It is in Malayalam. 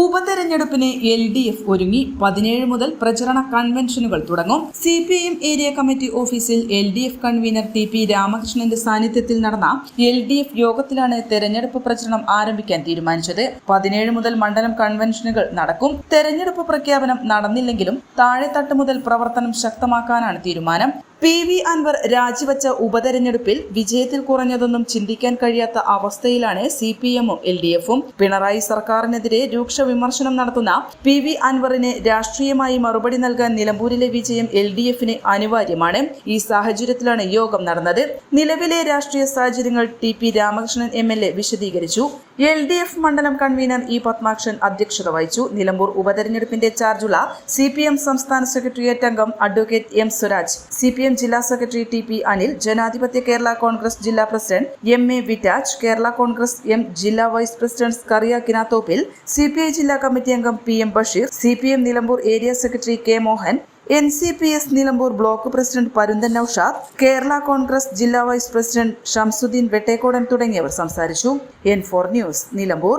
ഉപതെരഞ്ഞെടുപ്പിന് എൽ ഡി എഫ് ഒരുങ്ങി പതിനേഴ് മുതൽ പ്രചരണ കൺവെൻഷനുകൾ തുടങ്ങും. C P I M area committee ഓഫീസിൽ L D F convener T P രാമകൃഷ്ണന്റെ സാന്നിധ്യത്തിൽ നടന്ന എൽ ഡി എഫ് യോഗത്തിലാണ് തെരഞ്ഞെടുപ്പ് പ്രചരണം ആരംഭിക്കാൻ തീരുമാനിച്ചത്. പതിനേഴ് മുതൽ മണ്ഡലം കൺവെൻഷനുകൾ നടക്കും. തെരഞ്ഞെടുപ്പ് പ്രഖ്യാപനം നടന്നില്ലെങ്കിലും താഴെത്തട്ട് മുതൽ പ്രവർത്തനം ശക്തമാക്കാനാണ് തീരുമാനം. പി വി അൻവർ രാജിവെച്ച ഉപതെരഞ്ഞെടുപ്പിൽ വിജയത്തിൽ കുറഞ്ഞതൊന്നും ചിന്തിക്കാൻ കഴിയാത്ത അവസ്ഥയിലാണ് സി പി എമ്മും എൽ ഡി എഫും. പിണറായി സർക്കാരിനെതിരെ രൂക്ഷ വിമർശനം നടത്തുന്ന പി വി അൻവറിന് രാഷ്ട്രീയമായി മറുപടി നൽകാൻ നിലമ്പൂരിലെ വിജയം എൽ ഡി എഫിന് അനിവാര്യമാണ്. ഈ സാഹചര്യത്തിലാണ് യോഗം നടന്നത്. നിലവിലെ രാഷ്ട്രീയ സാഹചര്യങ്ങൾ T P Ramakrishnan M L A വിശദീകരിച്ചു. എൽ ഡി എഫ് മണ്ഡലം കൺവീനർ ഇ പത്മാക്ഷൻ അധ്യക്ഷത വഹിച്ചു. നിലമ്പൂർ ഉപതെരഞ്ഞെടുപ്പിന്റെ ചാർജുള്ള സി പി എം സംസ്ഥാന സെക്രട്ടേറിയറ്റ് അംഗം advocate M Swaraj C P M ജില്ലാ സെക്രട്ടറി ടി പി അനിൽ ജനാധിപത്യ കേരള കോൺഗ്രസ് ജില്ലാ president M A Vittaj Kerala Congress M ജില്ലാ vice president Skaria Kinathoppil C P I ജില്ലാ കമ്മിറ്റി അംഗം P M Basheer C P M Nilambur area secretary K Mohan N C P S Nilambur block president Parunthan Noushad Kerala Congress ജില്ലാ വൈസ് പ്രസിഡന്റ് ഷംസുദ്ദീൻ വെട്ടേക്കോടൻ തുടങ്ങിയവർ സംസാരിച്ചു. N four news Nilambur.